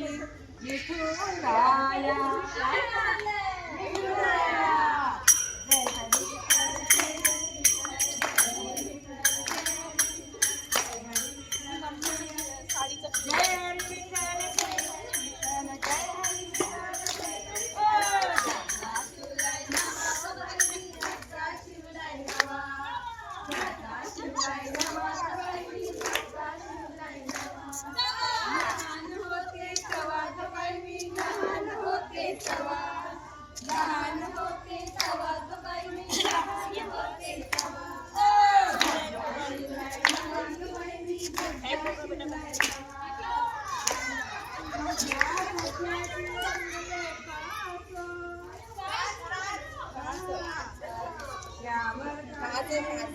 유튜브 나야 나야. 유튜브 나야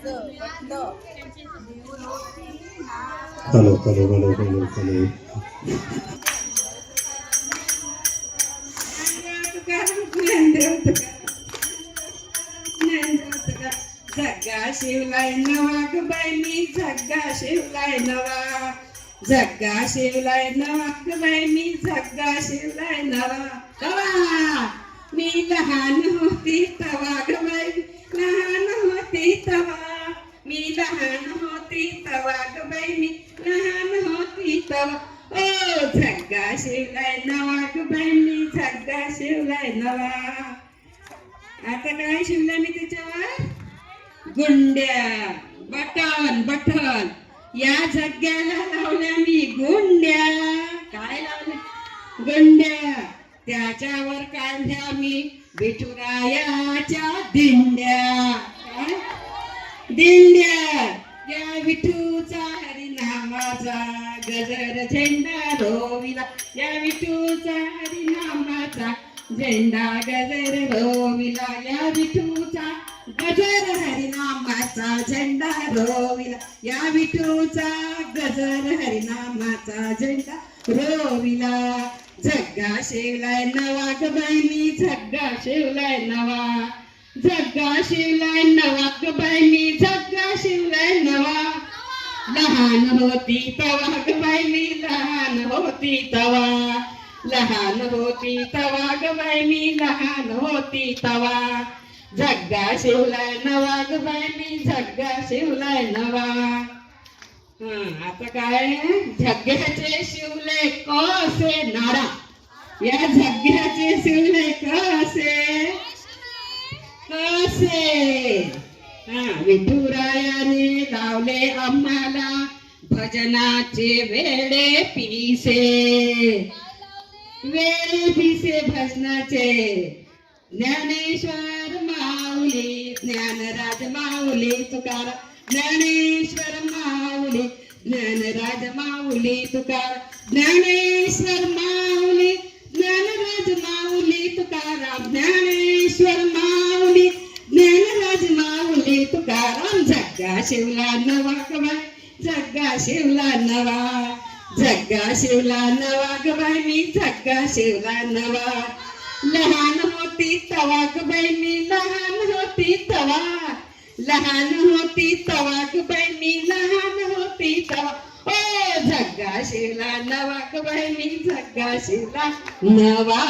hello hello hello hello hello झग्गा शिवलाय नवा ग बाई झग्गा शिवलाय नवा. झग्गा शिवलाय नवा ग मी झग्गा शिवलाय नवा. तवा मी लहान होती तवा ग लहान होती तवा. मी लहान होती तवा ग बाई मी लहान होती तवा. ओ झग्गा शिवलाय नवा ग बाई मी झग्गा शिवलाय नवा. आता काय शिवलं मी त्याच्यावर? गुंड्या. Button button. या झग्ग्याला लावल्या मी गुंड्या. काय लावल्या? गुंड्या. त्याच्यावर काढल्या मी विठुरायाच्या दिंड्या. दिंड्या या विठूचा हरिनामाचा गजर झेंडा रोविला. या विठूचा हरिनामाचा झेंडा गजर रोविला. या विठूचा गजर हरिनामाचा झेंडा रोविला. या विठूचा गजर हरिनामाचा झेंडा रोविला. झग्गा शेवलाय नवा गबाईनी बाई मी झग्गा शेवलाय नवा. जग्गा शिवलाय नवा ग बाई मी शिवलाय नवा. लहान होती तवा ग बाई लहान होती तवा. लहान होती तवा ग बाई लहान होती तवा. जग्गा शिवलाय नवा ग बाई शिवलाय नवा. हं, आता काय? झग्याचे शिवले कसे नारा? या झग्याचे शिवले कसे? असे. विठुरायाने लावले आम्हाला भजनाचे वेडे पिसे. वेडे पिसे भजनाचे. ज्ञानेश्वर माऊली ज्ञानराज माऊली तुकार. ज्ञानेश्वर माऊली ज्ञानराज माऊली तुकार. ज्ञानेश्वर माऊली राम जग्गा शिवला नवा गबाय जग्गा शिवला नवा जग्गा शिवला नवा गबाय मी जग्गा शिवला नवा. लहान होती तवा गबाय मी लहान होती तवा. लहान होती तवा गबाय मी लहान होती तवा. ओ जग्गा शिवला नवा गबाय मी जग्गा शिवला नवा.